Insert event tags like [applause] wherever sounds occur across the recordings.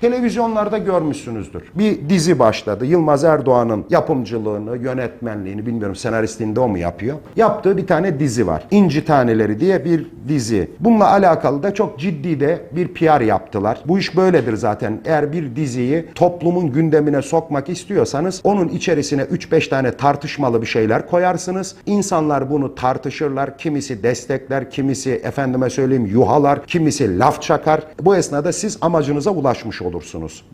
televizyonlarda görmüşsünüzdür. Bir dizi başladı. Yılmaz Erdoğan'ın yapımcılığını, yönetmenliğini bilmiyorum senaristliğini de o mu yapıyor? Yaptığı bir tane dizi var. İnci Taneleri diye bir dizi. Bununla alakalı da çok ciddi de bir PR yaptılar. Bu iş böyledir zaten. Eğer bir diziyi toplumun gündemine sokmak istiyorsanız onun içerisine 3-5 tane tartışmalı bir şeyler koyarsınız. İnsanlar bunu tartışırlar. Kimisi destekler, kimisi efendime söyleyeyim yuhalar, kimisi laf çakar. Bu esnada siz amacınıza ulaşmış olursunuz.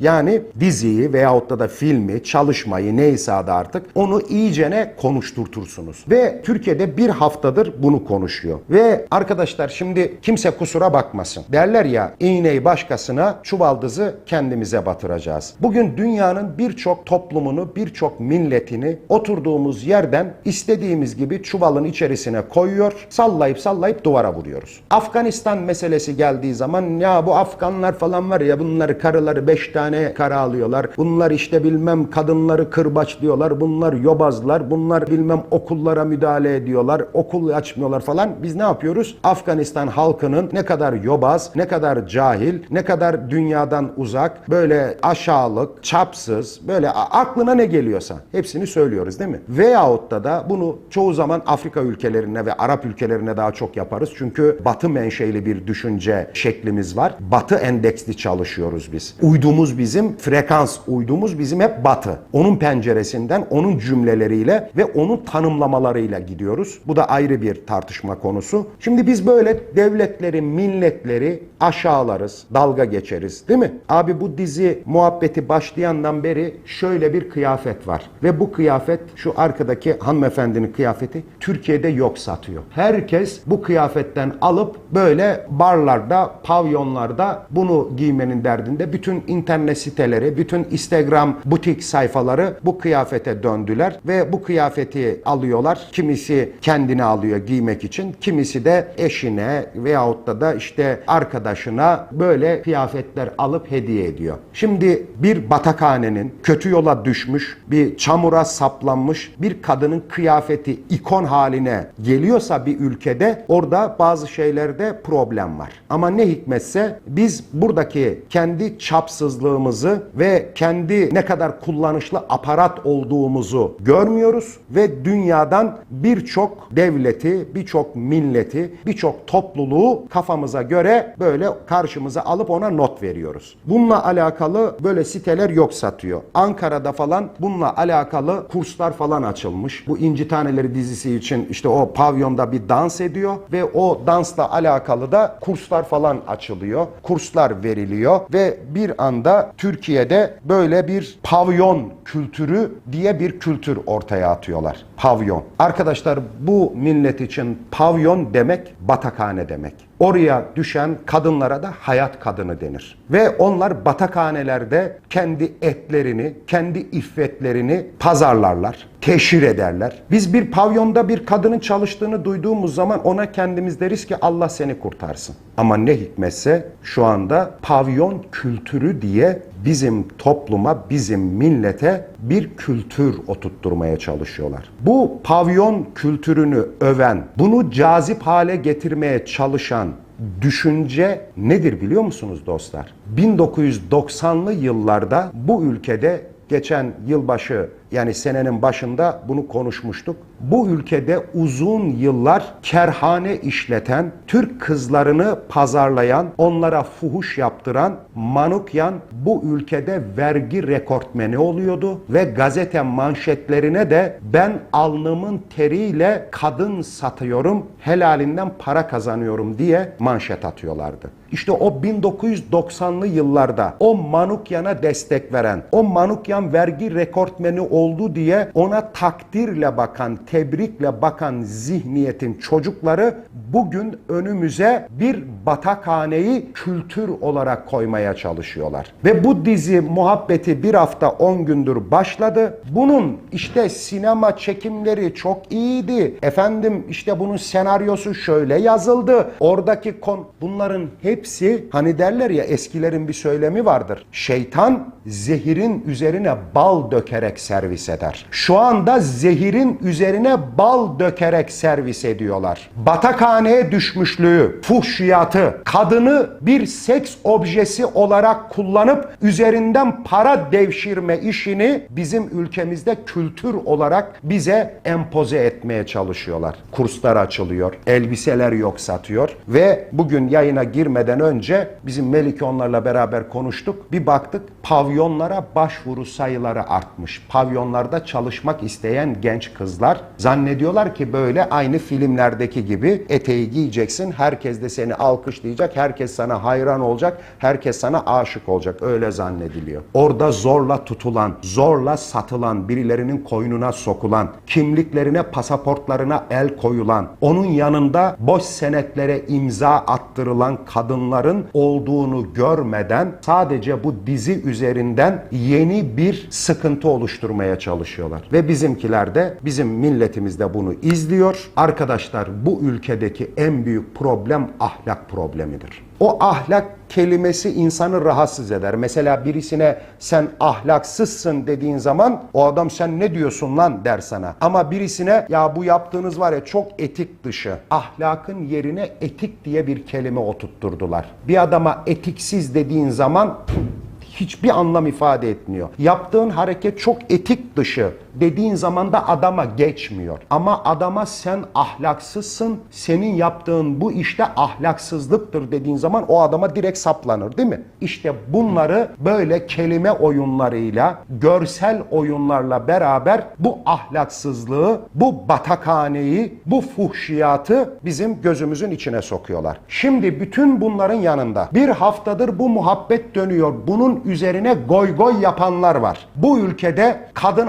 Yani diziyi veyahut da da filmi, çalışmayı neyse adı artık onu iyicene konuşturtursunuz. Ve Türkiye'de bir haftadır bunu konuşuyor. Ve arkadaşlar şimdi kimse kusura bakmasın. Derler ya iğneyi başkasına, çuvaldızı kendimize batıracağız. Bugün dünyanın birçok toplumunu, birçok milletini oturduğumuz yerden istediğimiz gibi çuvalın içerisine koyuyor, sallayıp sallayıp duvara vuruyoruz. Afganistan meselesi geldiği zaman ya bu Afganlar falan var ya bunları karıları beş tane kara alıyorlar. Bunlar işte bilmem kadınları kırbaçlıyorlar. Bunlar yobazlar. Bunlar bilmem okullara müdahale ediyorlar. Okul açmıyorlar falan. Biz ne yapıyoruz? Afganistan halkının ne kadar yobaz, ne kadar cahil, ne kadar dünyadan uzak, böyle aşağılık, çapsız, böyle aklına ne geliyorsa hepsini söylüyoruz değil mi? Veyahut da da bunu çoğu zaman Afrika ülkelerine ve Arap ülkelerine daha çok yaparız. Çünkü batı menşeli bir düşünce şeklimiz var. Batı endeksli çalışıyoruz biz. Uydumuz bizim, frekans uydumuz bizim hep batı. Onun penceresinden, onun cümleleriyle ve onun tanımlamalarıyla gidiyoruz. Bu da ayrı bir tartışma konusu. Şimdi biz böyle devletleri, milletleri aşağılarız, dalga geçeriz değil mi? Abi bu dizi muhabbeti başlayandan beri şöyle bir kıyafet var. Ve bu kıyafet şu arkadaki hanımefendinin kıyafeti Türkiye'de yok satıyor. Herkes bu kıyafetten alıp böyle barlarda, pavyonlarda bunu giymenin derdinde. Bütün internet siteleri, bütün Instagram butik sayfaları bu kıyafete döndüler ve bu kıyafeti alıyorlar. Kimisi kendine alıyor giymek için, kimisi de eşine veyahut da da işte arkadaşına böyle kıyafetler alıp hediye ediyor. Şimdi bir batakhanenin kötü yola düşmüş, bir çamura saplanmış bir kadının kıyafeti ikon haline geliyorsa bir ülkede orada bazı şeylerde problem var. Ama ne hikmetse biz buradaki kendi çapsızlığımızı ve kendi ne kadar kullanışlı aparat olduğumuzu görmüyoruz ve dünyadan birçok devleti, birçok milleti, birçok topluluğu kafamıza göre böyle karşımıza alıp ona not veriyoruz. Bununla alakalı böyle siteler yok satıyor. Ankara'da falan bununla alakalı kurslar falan açılmış. Bu İnci Taneleri dizisi için işte o pavyonda bir dans ediyor ve o dansla alakalı da kurslar falan açılıyor. Kurslar veriliyor ve bir anda Türkiye'de böyle bir pavyon kültürü diye bir kültür ortaya atıyorlar. Pavyon. Arkadaşlar bu millet için pavyon demek batakhane demek. Oraya düşen kadınlara da hayat kadını denir. Ve onlar batakhanelerde kendi etlerini, kendi iffetlerini pazarlarlar, teşhir ederler. Biz bir pavyonda bir kadının çalıştığını duyduğumuz zaman ona kendimiz deriz ki Allah seni kurtarsın. Ama ne hikmetse şu anda pavyon kültürü diye bizim topluma, bizim millete bir kültür oturtturmaya çalışıyorlar. Bu pavyon kültürünü öven, bunu cazip hale getirmeye çalışan düşünce nedir biliyor musunuz dostlar? 1990'lı yıllarda bu ülkede geçen yılbaşı yani senenin başında bunu konuşmuştuk. Bu ülkede uzun yıllar kerhane işleten, Türk kızlarını pazarlayan, onlara fuhuş yaptıran Manukyan bu ülkede vergi rekortmeni oluyordu ve gazete manşetlerine de ben alnımın teriyle kadın satıyorum, helalinden para kazanıyorum diye manşet atıyorlardı. İşte o 1990'lı yıllarda o Manukyan'a destek veren, o Manukyan vergi rekortmeni oldu diye ona takdirle bakan, tebrikle bakan zihniyetin çocukları bugün önümüze bir batakhaneyi kültür olarak koymaya çalışıyorlar. Ve bu dizi muhabbeti bir hafta 10 gündür başladı. Bunun işte sinema çekimleri çok iyiydi. Efendim işte bunun senaryosu şöyle yazıldı. Oradaki kon bunların hepsi hani derler ya eskilerin bir söylemi vardır. Şeytan zehirin üzerine bal dökerek servis eder. Şu anda zehirin üzerine bal dökerek servis ediyorlar. Batakhaneye düşmüşlüğü, fuhşiyatı, kadını bir seks objesi olarak kullanıp üzerinden para devşirme işini bizim ülkemizde kültür olarak bize empoze etmeye çalışıyorlar. Kurslar açılıyor, elbiseler yok satıyor ve bugün yayına girmeden önce bizim Melike onlarla beraber konuştuk. Bir baktık pavyonlara başvuru sayıları artmış. Pavyonlarda çalışmak isteyen genç kızlar zannediyorlar ki böyle aynı filmlerdeki gibi eteği giyeceksin. Herkes de seni alkışlayacak. Herkes sana hayran olacak. Herkes sana aşık olacak. Öyle zannediliyor. Orada zorla tutulan, zorla satılan, birilerinin koynuna sokulan, kimliklerine, pasaportlarına el koyulan, onun yanında boş senetlere imza attırılan kadınların olduğunu görmeden sadece bu dizi üzerinden yeni bir sıkıntı oluşturmaya çalışıyorlar. Ve bizimkiler de bizim milletimiz de bunu izliyor. Arkadaşlar bu ülkedeki en büyük problem ahlak problemidir. O ahlak kelimesi insanı rahatsız eder. Mesela birisine sen ahlaksızsın dediğin zaman o adam sen ne diyorsun lan der sana. Ama birisine ya bu yaptığınız var ya çok etik dışı. Ahlakın yerine etik diye bir kelime oturtturdular. Bir adama etiksiz dediğin zaman hiçbir anlam ifade etmiyor. Yaptığın hareket çok etik dışı dediğin zaman da adama geçmiyor. Ama adama sen ahlaksızsın, senin yaptığın bu işte ahlaksızlıktır dediğin zaman o adama direkt saplanır değil mi? İşte bunları böyle kelime oyunlarıyla, görsel oyunlarla beraber bu ahlaksızlığı, bu batakhaneyi, bu fuhşiyatı bizim gözümüzün içine sokuyorlar. Şimdi bütün bunların yanında bir haftadır bu muhabbet dönüyor. Bunun üzerine goy goy yapanlar var. Bu ülkede kadın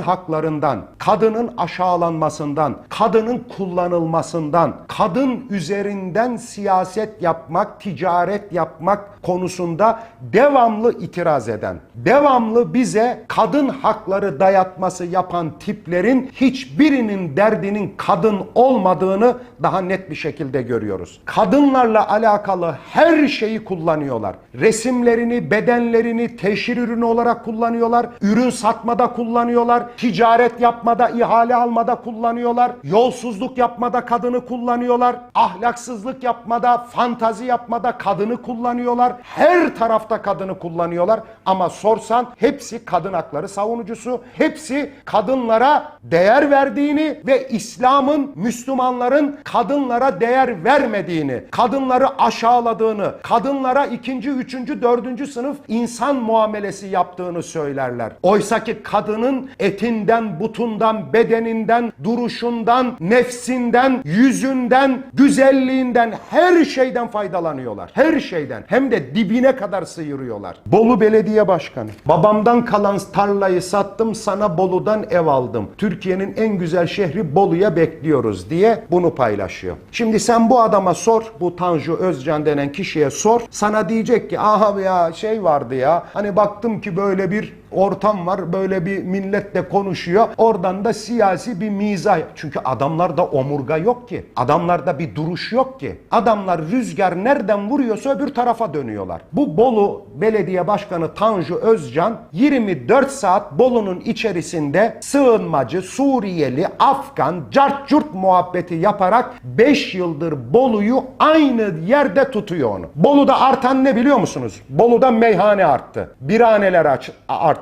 haklarından, kadının aşağılanmasından, kadının kullanılmasından, kadın üzerinden siyaset yapmak, ticaret yapmak konusunda devamlı itiraz eden, devamlı bize kadın hakları dayatması yapan tiplerin hiçbirinin derdinin kadın olmadığını daha net bir şekilde görüyoruz. Kadınlarla alakalı her şeyi kullanıyorlar. Resimlerini, bedenlerini teşhir ürünü olarak kullanıyorlar. Ürün satmada kullanıyorlar. Ticaret yapmada, ihale almada kullanıyorlar. Yolsuzluk yapmada kadını kullanıyorlar. Ahlaksızlık yapmada, fantazi yapmada kadını kullanıyorlar. Her tarafta kadını kullanıyorlar. Ama sorsan hepsi kadın hakları savunucusu. Hepsi kadınlara değer verdiğini ve İslam'ın, Müslümanların kadınlara değer vermediğini, kadınları aşağıladığını, kadınlara ikinci, üçüncü, dördüncü sınıf insan muamelesi yaptığını söylerler. Oysaki kadının etinden, butundan, bedeninden, duruşundan, nefsinden, yüzünden, güzelliğinden, her şeyden faydalanıyorlar. Her şeyden. Hem de dibine kadar sıyırıyorlar. Bolu Belediye Başkanı. Babamdan kalan tarlayı sattım, sana Bolu'dan ev aldım. Türkiye'nin en güzel şehri Bolu'ya bekliyoruz diye bunu paylaşıyor. Şimdi sen bu adama sor, bu Tanju Özcan denen kişiye sor. Sana diyecek ki aha ya şey vardı ya. Hani baktım ki böyle bir ortam var. Böyle bir millet de konuşuyor. Oradan da siyasi bir mizah. Çünkü adamlarda omurga yok ki. Adamlarda bir duruş yok ki. Adamlar rüzgar nereden vuruyorsa öbür tarafa dönüyorlar. Bu Bolu Belediye Başkanı Tanju Özcan 24 saat Bolu'nun içerisinde sığınmacı, Suriyeli, Afgan, cart curt muhabbeti yaparak 5 yıldır Bolu'yu aynı yerde tutuyor onu. Bolu'da artan ne biliyor musunuz? Bolu'da meyhane arttı. Biraneler aç-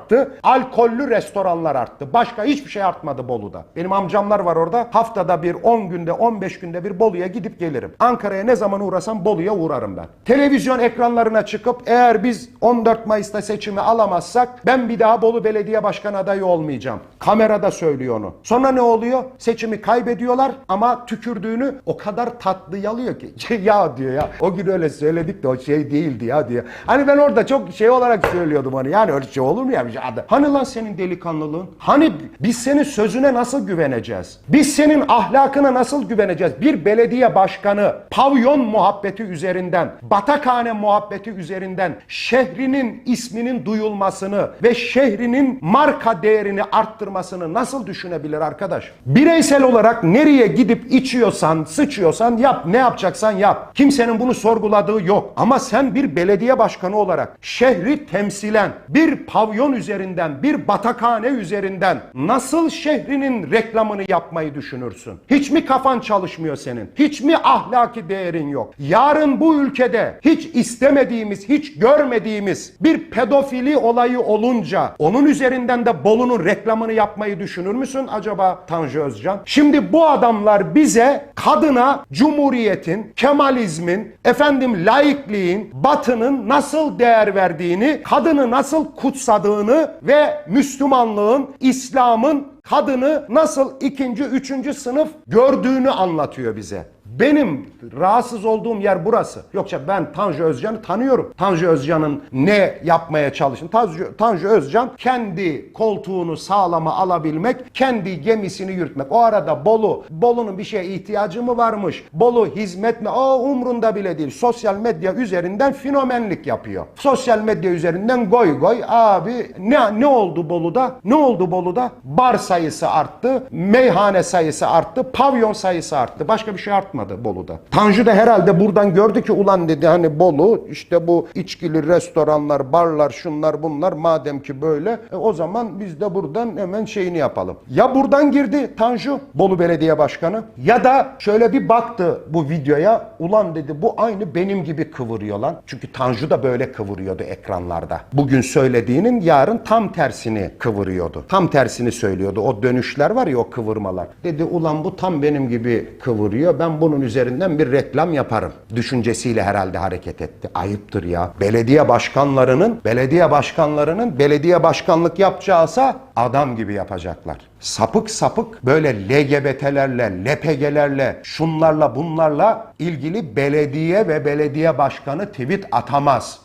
arttı. Alkollü restoranlar arttı. Başka hiçbir şey artmadı Bolu'da. Benim amcamlar var orada. Haftada bir 10 günde 15 günde bir Bolu'ya gidip gelirim. Ankara'ya ne zaman uğrasam Bolu'ya uğrarım ben. Televizyon ekranlarına çıkıp eğer biz 14 Mayıs'ta seçimi alamazsak ben bir daha Bolu Belediye Başkanı adayı olmayacağım. Kamerada söylüyor onu. Sonra ne oluyor? Seçimi kaybediyorlar ama tükürdüğünü o kadar tatlı yalıyor ki. [laughs] ya diyor ya o gün öyle söyledik de o şey değildi ya diyor. Hani ben orada çok şey olarak söylüyordum onu. Yani öyle şey olur mu ya? Bir şey adı. Hani lan senin delikanlılığın? Hani Biz senin sözüne nasıl güveneceğiz? Biz senin ahlakına nasıl güveneceğiz? Bir belediye başkanı pavyon muhabbeti üzerinden, batakhane muhabbeti üzerinden şehrinin isminin duyulmasını ve şehrinin marka değerini arttırmasını nasıl düşünebilir arkadaş? Bireysel olarak nereye gidip içiyorsan, sıçıyorsan yap, ne yapacaksan yap. Kimsenin bunu sorguladığı yok. Ama sen bir belediye başkanı olarak şehri temsilen bir pavyon üzerinden, bir batakhane üzerinden nasıl şehrinin reklamını yapmayı düşünürsün? Hiç mi kafan çalışmıyor senin? Hiç mi ahlaki değerin yok? Yarın bu ülkede hiç istemediğimiz, hiç görmediğimiz bir pedofili olayı olunca onun üzerinden de Bolu'nun reklamını yapmayı düşünür müsün acaba Tanju Özcan? Şimdi bu adamlar bize kadına cumhuriyetin, kemalizmin, efendim laikliğin, batının nasıl değer verdiğini, kadını nasıl kutsadığını ve Müslümanlığın, İslam'ın kadını nasıl ikinci, üçüncü sınıf gördüğünü anlatıyor bize. Benim rahatsız olduğum yer burası. Yoksa ben Tanju Özcan'ı tanıyorum. Tanju Özcan'ın ne yapmaya çalıştığını. Tanju, Tanju Özcan kendi koltuğunu sağlama alabilmek, kendi gemisini yürütmek. O arada Bolu, Bolu'nun bir şeye ihtiyacı mı varmış? Bolu hizmet mi? O umrunda bile değil. Sosyal medya üzerinden fenomenlik yapıyor. Sosyal medya üzerinden goy goy abi ne ne oldu Bolu'da? Ne oldu Bolu'da? Bar sayısı arttı, meyhane sayısı arttı, pavyon sayısı arttı. Başka bir şey artmadı Bolu'da. Tanju da herhalde buradan gördü ki ulan dedi hani Bolu işte bu içkili restoranlar, barlar, şunlar bunlar madem ki böyle e, o zaman biz de buradan hemen şeyini yapalım. Ya buradan girdi Tanju Bolu Belediye Başkanı ya da şöyle bir baktı bu videoya ulan dedi bu aynı benim gibi kıvırıyor lan. Çünkü Tanju da böyle kıvırıyordu ekranlarda. Bugün söylediğinin yarın tam tersini kıvırıyordu. Tam tersini söylüyordu. O dönüşler var ya o kıvırmalar. Dedi ulan bu tam benim gibi kıvırıyor. Ben bunun üzerinden bir reklam yaparım. Düşüncesiyle herhalde hareket etti. Ayıptır ya. Belediye başkanlarının, belediye başkanlarının belediye başkanlık yapacağısa adam gibi yapacaklar. Sapık sapık böyle LGBT'lerle, LPG'lerle, şunlarla bunlarla ilgili belediye ve belediye başkanı tweet atamaz.